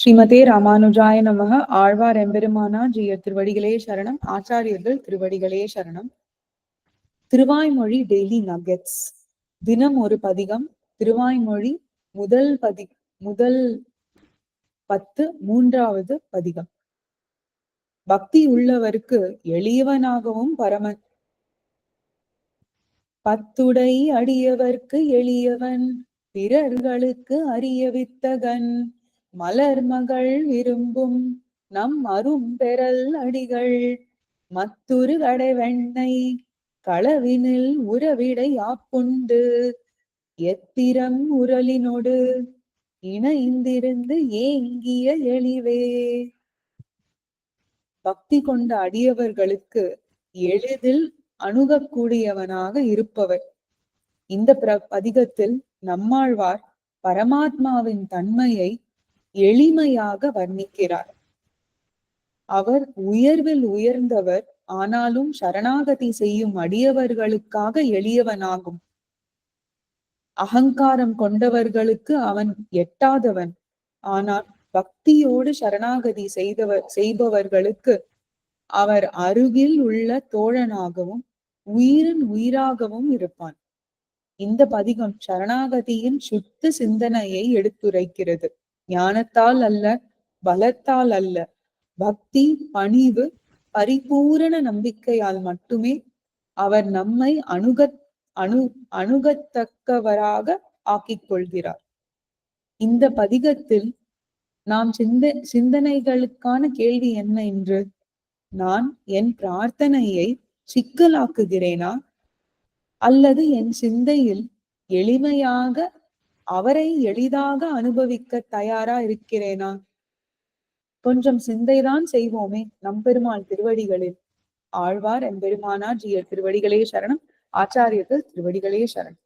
ஸ்ரீமதே ராமானுஜாய நமக. ஆழ்வார் எம்பெருமானா ஜீயர் திருவடிகளே சரணம். ஆச்சாரியர்கள் திருவடிகளே சரணம். Thiruvaimozhi daily nuggets. தினம் ஒரு பதிகம். திருவாய்மொழி முதல் பதி முதல் பத்து மூன்றாவது பதிகம். பக்தி உள்ளவருக்கு எளியவனாகவும் பரமன் பத்துடை அடியவர்க்கு எளியவன். பிறர்களுக்கு அரிய வித்தகன் மலர் மகள் விரும்பும் நம் அரும் பெறல் அடிகள். மத்துரு வெண்ணெய் களவினில் உறவிடை ஆப்புண்டு எத்திரம் உரலினோடு இணைந்திருந்து ஏங்கிய எளிவே பக்தி கொண்ட அடியவர்களுக்கு எளிதில் அணுகக்கூடியவனாக இருப்பவர். இந்த பிர பதிகத்தில் நம்மாழ்வார் பரமாத்மாவின் தன்மையை எளிமையாக வர்ணிக்கிறார். அவர் உயர்வில் உயர்ந்தவர் ஆனாலும் சரணாகதி செய்யும் அடியவர்களுக்காக எளியவனாகும். அகங்காரம் கொண்டவர்களுக்கு அவன் எட்டாதவன். ஆனால் பக்தியோடு சரணாகதி செய்தவர் செய்பவர்களுக்கு அவர் அருகில் உள்ள தோழனாகவும் உயிரின் உயிராகவும் இருப்பான். இந்த பதிகம் சரணாகதியின் சுத்த சிந்தனையை எடுத்துரைக்கிறது. ஞானத்தால் அல்ல பலத்தால் அல்ல. பக்தி பணிவு பரிபூரண நம்பிக்கையால் மட்டுமே அவர் நம்மை அணுக அணு அணுகத்தக்கவராக ஆக்கிக் கொள்கிறார் இந்த பதிகத்தில் நாம் சிந்த சிந்தனைகளுக்கான கேள்வி என்ன என்று நான் என் பிரார்த்தனையை சிக்கலாக்குகிறேனா? அல்லது என் சிந்தையில் எளிமையாக அவரை எளிதாக அனுபவிக்க தயாரா இருக்கிறேனா? கொஞ்சம் சிந்தைதான் செய்வோமே நம்பெருமாள் திருவடிகளில். ஆழ்வார் எம்பெருமானார் ஜியர் திருவடிகளே சரணம். ஆச்சாரியர்கள் திருவடிகளே சரணம்.